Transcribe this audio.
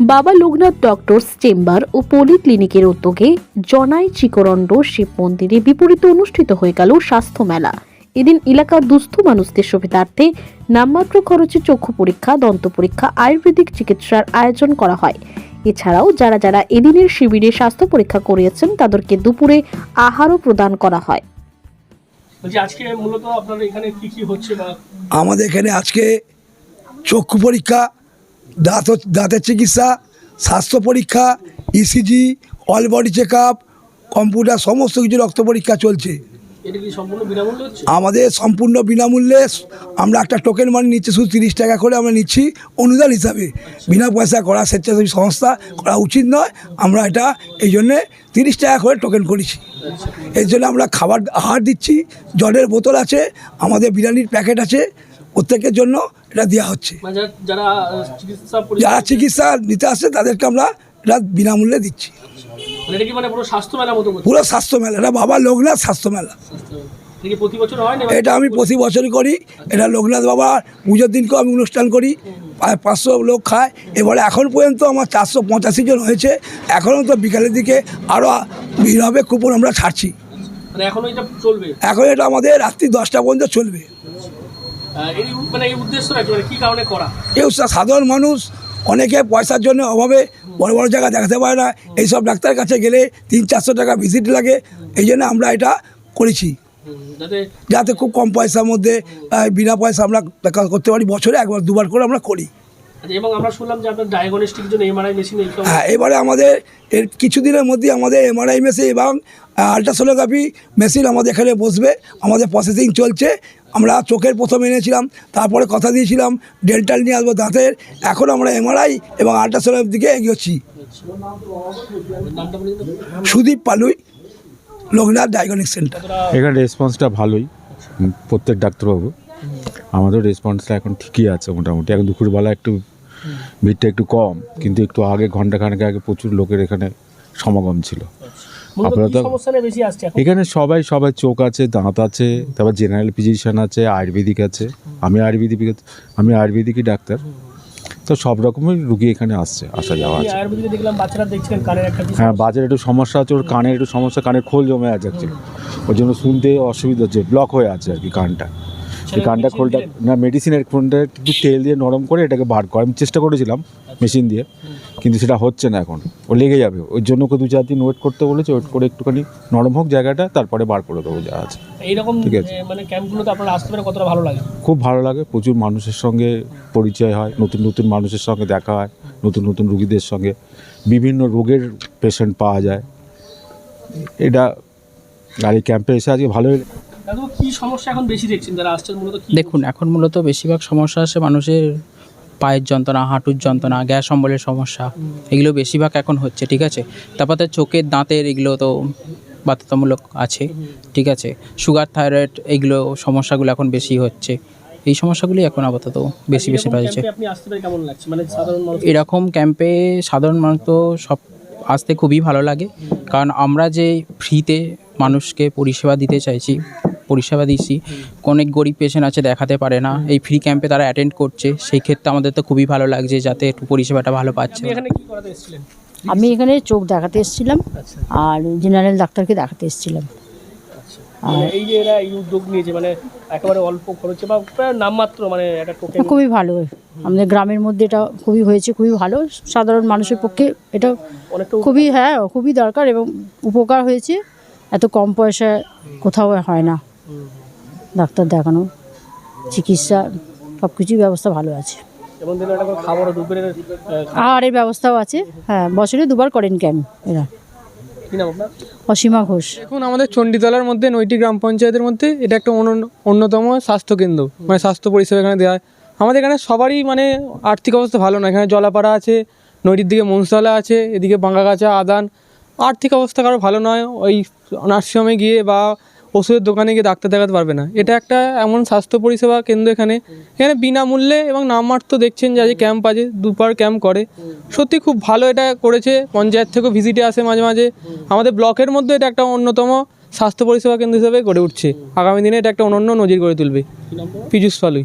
বাবা Loknath doctors chamber ও poly ক্লিনিকের উদ্যোগে জনাই চিকরণ্ড শিব মন্দিরে বিপরীতে অনুষ্ঠিত হয়ে গেল স্বাস্থ্য মেলা। এদিন এলাকার দুস্থ মানুষদের সুবিধার্থে নামমাত্র খরচে চক্ষু পরীক্ষা দন্ত পরীক্ষা আয়ুর্বেদিক চিকিৎসার আয়োজন করা হয়। এছাড়াও যারা যারা এদিনের শিবিরে স্বাস্থ্য পরীক্ষা করিয়েছেন তাদেরকে দুপুরে আহারও প্রদান করা হয়। আজকে মূলত আপনার এখানে কি কি হচ্ছে আমাদের এখানে আজকে চক্ষু পরীক্ষা দাঁত দাঁতের চিকিৎসা স্বাস্থ্য পরীক্ষা ECG all body check up computer সমস্ত কিছু রক্ত পরীক্ষা চলছে। আমাদের সম্পূর্ণ বিনামূল্যে আমরা একটা টোকেন মানি নিচ্ছি শুধু তিরিশ টাকা করে আমরা নিচ্ছি অনুদান হিসাবে। বিনা পয়সা করা স্বেচ্ছাসেবী সংস্থা করা উচিত নয়। আমরা এটা এই জন্যে তিরিশ টাকা করে টোকেন করেছি। এর জন্য আমরা খাবার আহার দিচ্ছি জলের বোতল আছে আমাদের বিরিয়ানির প্যাকেট আছে প্রত্যেকের জন্য এটা দেওয়া হচ্ছে। মানে যারা- চিকিৎসা নিতে আসছে তাদেরকে আমরা এটা বিনামূল্যে দিচ্ছি। মানে মানে পুরো স্বাস্থ্য মেলা এটা বাবা লোকনাথ স্বাস্থ্য মেলা। এটা আমি প্রতি বছরই করি। এটা লোকনাথ বাবা পুজোর দিনকেও আমি অনুষ্ঠান করি। প্রায় পাঁচশো লোক খায়। এবারে এখন পর্যন্ত আমার চারশো পঁচাশি জন হয়েছে। এখনও তো বিকালের দিকে আরও ভিড় হবে কুপন আমরা ছাড়ছি। এখনও এটা আমাদের রাত্রি দশটা পর্যন্ত চলবে। মানে এই মানে কি কারণে করা? কেউ সাধারণ মানুষ অনেকে পয়সার জন্য অভাবে বড় বড় জায়গা দেখাতে পারে না। এইসব ডাক্তারের কাছে গেলে তিন চারশো টাকা ভিজিট লাগে। এই জন্য আমরা এটা করেছি। যাতে খুব কম পয়সার মধ্যে বিনা পয়সা আমরা করতে পারি। বছরে একবার দুবার করে আমরা করি। এবং আমরা শুনলাম যে আপনার ডায়াগনস্টিক জন্য এমআরআই মেশিন হ্যাঁ এবারে আমাদের এর কিছুদিনের মধ্যে আমাদের এমআরআই মেশিন এবং আলট্রাসোনোগ্রাফি মেশিন আমাদের এখানে বসবে। আমাদের প্রসেসিং চলছে। আমরা চোখের প্রথম এনেছিলাম তারপরে কথা দিয়েছিলাম ডেন্টাল নিয়ে আসব দাঁতের। এখন আমরা এমআরআই এবং আলট্রাসোনোগ্রাফির দিকে এগিয়েছি। সুদীপ পালুই লোকনাথ ডায়াগনিক সেন্টার এখানে রেসপন্সটা ভালোই। প্রত্যেক ডাক্তারবাবু। আমাদের রেসপন্সটা এখন ঠিকই আছে মোটামুটি। এখন দুপুরবেলা একটু ভিড়টা একটু কম কিন্তু একটু আগে ঘণ্টা খানেক আগে প্রচুর লোকের এখানে সমাগম ছিল। আসছে এখন? সবাই সবাই চোখ আছে দাঁত আছে তারপর জেনারেল ফিজিশিয়ান আছে আয়ুর্বেদিক আছে। আমি আয়ুর্বেদিক আমি আয়ুর্বেদিকই ডাক্তার। তো সব রকমের রুগী এখানে আসছে আসা যাওয়া আছে। হ্যাঁ? বাজারে একটু সমস্যা আছে ওর কানের একটু সমস্যা কানের খোল জমে আছে ওর জন্য শুনতে অসুবিধা হচ্ছে ব্লক হয়ে আছে আর কি কানটা। এই কানটা খোলটা না মেডিসিনের খোলটা একটু তেল দিয়ে নরম করে এটাকে বার করা। আমি চেষ্টা করেছিলাম মেশিন দিয়ে কিন্তু সেটা হচ্ছে না এখন। ও লেগে যাবে। ওই জন্য ওকে দু চার দিন ওয়েট করতে বলেছে ওয়েট করে একটুখানি নরম হোক জায়গাটা তারপরে বার করে দেবো যা আছে। এইরকম ঠিক আছে। মানে ক্যাম্পগুলোতে আপনারা আসতে পারে কতটা ভালো লাগে? খুব ভালো লাগে। প্রচুর মানুষের সঙ্গে পরিচয় হয় নতুন নতুন মানুষের সঙ্গে দেখা হয় নতুন নতুন রুগীদের সঙ্গে। বিভিন্ন রোগের পেশেন্ট পাওয়া যায়। এটা আর এই ক্যাম্পে এসে আজকে ভালোই দাদু কি সমস্যা এখন বেশি দেখছেন? যারা আসছেন মূলত দেখুন এখন মূলত বেশিরভাগ সমস্যা আছে মানুষের পায়ের যন্ত্রণা হাঁটুর যন্ত্রণা গ্যাস অম্বলের সমস্যা। এগুলো বেশিরভাগ এখন হচ্ছে ঠিক আছে? তারপর চোখের দাঁতের এগুলো তো বাধ্যতামূলক আছে ঠিক আছে? সুগার থাইরয়েড এগুলো সমস্যাগুলো এখন বেশি হচ্ছে। এই সমস্যাগুলি এখন আপাতত বেশি বেশি এরকম বাড়ছে ক্যাম্পে মানে এরকম ক্যাম্পে সাধারণ মানুষ তো সব আসতে খুবই ভালো লাগে। কারণ আমরা যে ফ্রিতে মানুষকে পরিষেবা দিতে চাইছি পরিষেবা দিচ্ছি অনেক গরিব পেশেন্ট আছে দেখাতে পারে না। এই ফ্রি ক্যাম্পে তারা অ্যাটেন্ড করছে। সেই ক্ষেত্রে আমাদের তো খুবই ভালো লাগছে যাতে একটু পরিষেবাটা ভালো পাচ্ছে। এখানে কি করাতে আমি এখানে চোখ দেখাতে এসেছিলাম আচ্ছা। আর জেনারেল ডাক্তারকে দেখাতে এসেছিলাম। মানে এই যে এরা এই উদ্যোগ নিয়েছে মানে একেবারে অল্প খরচে বা প্রায় নামমাত্র মানে একটা টোকেন খুবই ভালো। আমাদের গ্রামের মধ্যে এটা খুবই হয়েছে খুবই ভালো। সাধারণ মানুষের পক্ষে এটা অনেকটা খুবই হ্যাঁ খুবই দরকার এবং উপকার হয়েছে। এত কম পয়সায় কোথাও হয় না। ডাক্তার দেখানো চিকিৎসা সব কিছুই ব্যবস্থা ভালো আছে। আহারের ব্যবস্থাও আছে। হ্যাঁ বছরে দুবার করেন ক্যাম্প এরা? কি নাম আপনার? অসীমা ঘোষ। এখন আমাদের চণ্ডীতলার মধ্যে নয়টি গ্রাম পঞ্চায়েতের মধ্যে এটা একটা অন্য- অন্যতম স্বাস্থ্যকেন্দ্র। মানে স্বাস্থ্য পরিষেবা এখানে দেওয়া হয়। আমাদের এখানে সবারই মানে আর্থিক অবস্থা ভালো না। এখানে জলাপাড়া আছে নদীর দিকে মনসালা আছে এদিকে বাঙ্গাগাছা আদান। আর্থিক অবস্থা কারও ভালো নয়। ওই নার্সিংহোমে গিয়ে বা ওষুধের দোকানে গিয়ে ডাক্তার দেখাতে পারবে না। এটা একটা এমন স্বাস্থ্য পরিষেবা কেন্দ্র এখানে। এখানে বিনামূল্যে এবং নামমাত্র দেখছেন যে ক্যাম্প আছে, দুপার ক্যাম্প করে। সত্যি খুব ভালো এটা করেছে, পঞ্চায়েত থেকেও ভিজিটে আসে মাঝে মাঝে। আমাদের ব্লকের মধ্যে এটা একটা অন্যতম স্বাস্থ্য পরিষেবা কেন্দ্র হিসেবে গড়ে উঠছে। আগামী দিনে এটা একটা অনন্য নজির গড়ে তুলবে। পীযুষ পালুই।